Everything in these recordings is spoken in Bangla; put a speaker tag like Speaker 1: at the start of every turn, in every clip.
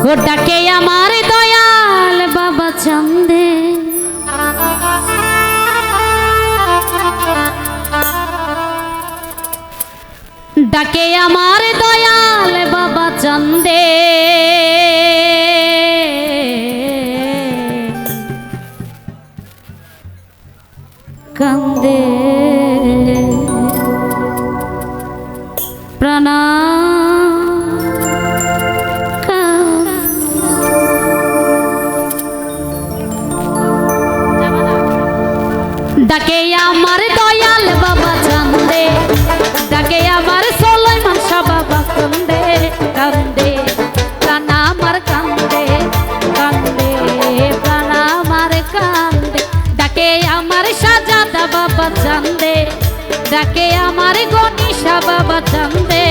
Speaker 1: ও ডাকে আমার আমার দয়াল বাবা চান্দে, ডাকে আমার সোলই মাসা বাবা কান্দে কান্দে প্রাণ আমার কান্দে কান্দে, প্রাণ আমার কান্দে। ডাকে আমার সাজাদা বাবা চান্দে, ডাকে আমার গণিসা বাবা চান্দে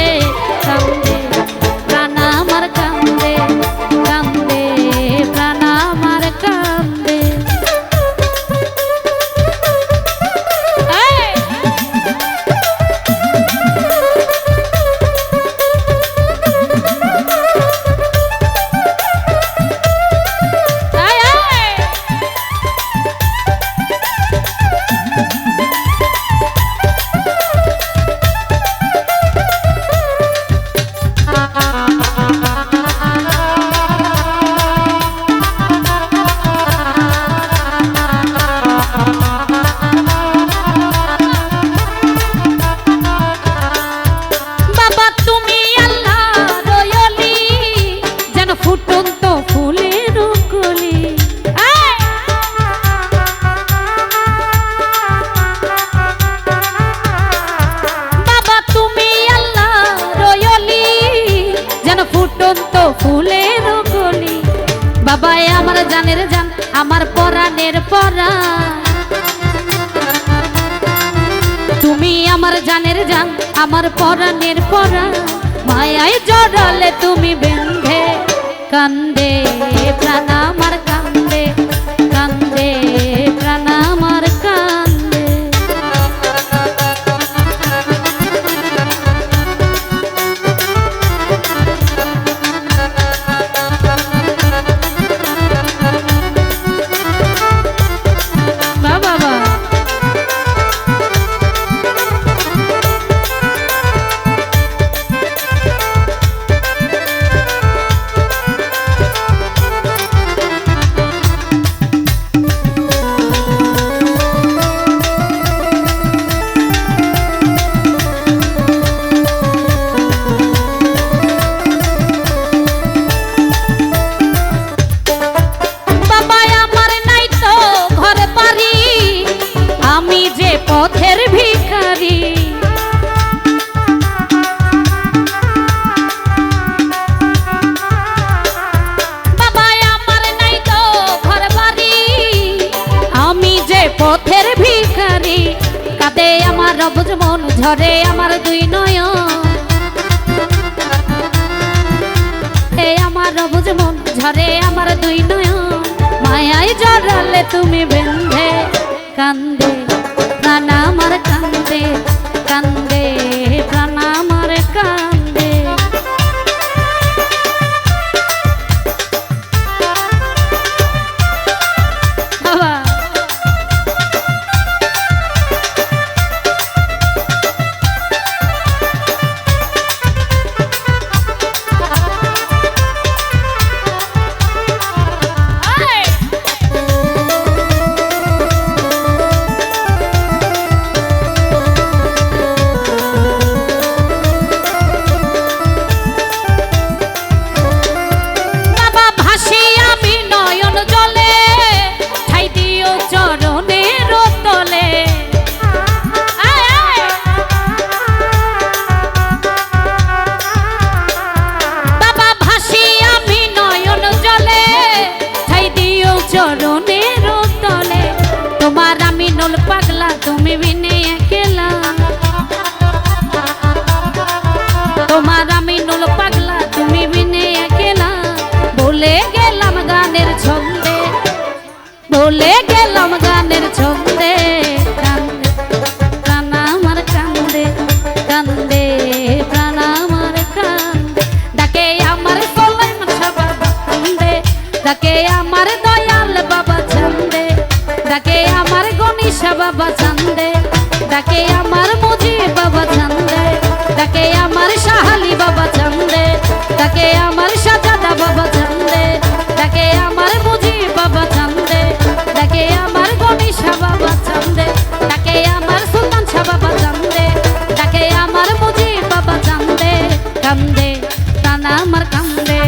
Speaker 1: ফুটন্ত ফুলের কলি বাবা, তুমি আল্লাহ রয়লি, যেন ফুটন্ত ফুলের কলি বাবা আমার জানের জান, আমার পরাণের পরা তুমি আমার জানের জান, আমার পরাণের পরা মায়ায় জড়ালে তুমি বেন্ধে কান্দে প্রাণ আমার রবজ মন ঝরে আমার দুই নয়ন। এ আমার রবুজ মন ঝরে আমার দুই নয়ন। মায়ায় জড়ালে তুমি বেঁধে কান্দে প্রাণ আমার কান্দে। তোমার আমি নুল পাগলা, তুমি বিনে একেলা। বলে গেলাম গানের ছন্দে বলে গেলাম গানের ছন্দে। কান্দে প্রাণ আমার কান্দে কান্দে, প্রাণ আমার কান্দে। ডাকে আমার সলাই মাথা বাবা কান্দে ডাকে আমার দয়াল বাবা চান্দে। ডাকে আমার গণেশ বাবা চান্দে, ডাকে আমার মুজি বাবা চান্দে। শাহালি বাবা চন্দে, তাকে আমার সাজাদা বাবা চন্দে, তাকে আমার বুঝি বাবা চন্দে, তাকে আমার গণি শাহ বাবা চন্দে, তাকে আমার সুলতান শাহ বাবা চন্দে, তাকে আমার বুঝি বাবা চন্দে, কান্দে, তানা আমার কান্দে।